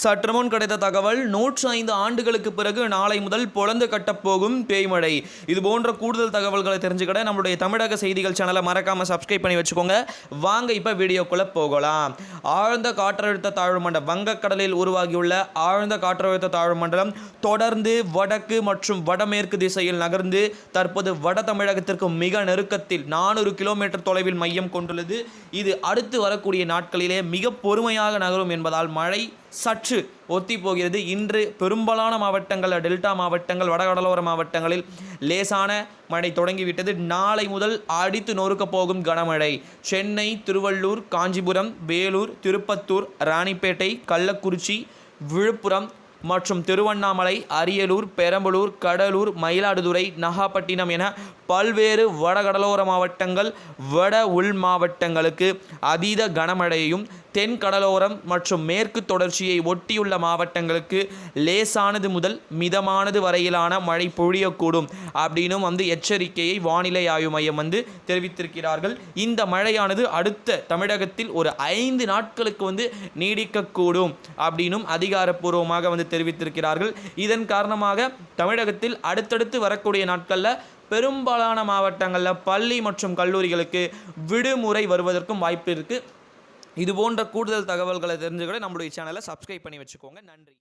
சற்று முன் கிடைத்த தகவல் நூற்று ஐந்து ஆண்டுகளுக்கு பிறகு நாளை முதல் பொழந்து கட்டப்போகும் பேய்மழை. இது போன்ற கூடுதல் தகவல்களை தெரிஞ்சுக்கிட நம்மளுடைய தமிழக செய்திகள் சேனலை மறக்காமல் சப்ஸ்கிரைப் பண்ணி வச்சுக்கோங்க. வாங்க இப்போ வீடியோக்குள்ளே போகலாம். ஆழ்ந்த காற்றழுத்த தாழ்வு மண்டலம் வங்கக்கடலில் உருவாகியுள்ள ஆழ்ந்த காற்றழுத்த தாழ்வு மண்டலம் தொடர்ந்து வடக்கு மற்றும் வடமேற்கு திசையில் நகர்ந்து தற்போது வட தமிழகத்திற்கு மிக நெருக்கத்தில் நானூறு கிலோமீட்டர் தொலைவில் மையம் கொண்டுள்ளது. இது அடுத்து வரக்கூடிய நாட்களிலே மிக பொறுமையாக நகரும் என்பதால் மழை சற்று ஒத்தி போகிறது. இன்று பெரும்பாலான மாவட்டங்கள் டெல்டா மாவட்டங்கள் வடகடலோர மாவட்டங்களில் லேசான மழை தொடங்கிவிட்டது. நாளை முதல் அடித்து நொறுக்கப் போகும் கனமழை. சென்னை திருவள்ளூர் காஞ்சிபுரம் வேலூர் திருப்பத்தூர் ராணிப்பேட்டை கள்ளக்குறிச்சி விழுப்புரம் மற்றும் திருவண்ணாமலை அரியலூர் பெரம்பலூர் கடலூர் மயிலாடுதுறை நாகப்பட்டினம் என பல்வேறு வடகடலோர மாவட்டங்கள் வட உள் மாவட்டங்களுக்கு அதீத கனமழையையும் தென் கடலோரம் மற்றும் மேற்கு தொடர்ச்சியை ஒட்டியுள்ள மாவட்டங்களுக்கு லேசானது முதல் மிதமானது வரையிலான மழை பொழியக்கூடும் அப்படின்னும் வந்து எச்சரிக்கையை வானிலை ஆய்வு மையம் வந்து தெரிவித்திருக்கிறார்கள். இந்த மழையானது அடுத்த தமிழகத்தில் ஒரு ஐந்து நாட்களுக்கு வந்து நீடிக்கக்கூடும் அப்படின்னும் அதிகாரப்பூர்வமாக வந்து தெரிவித்திருக்கிறார்கள். இதன் காரணமாக தமிழகத்தில் அடுத்தடுத்து வரக்கூடிய நாட்களில் பெரும்பாலான மாவட்டங்களில் பள்ளி மற்றும் கல்லூரிகளுக்கு விடுமுறை வருவதற்கும் வாய்ப்பு இருக்குது இது போன்ற கூடுதல் தகவல்களை தெரிஞ்சுக்கிட நம்மளுடைய சேனலை சப்ஸ்கிரைப் பண்ணி வச்சுக்கோங்க. நன்றி.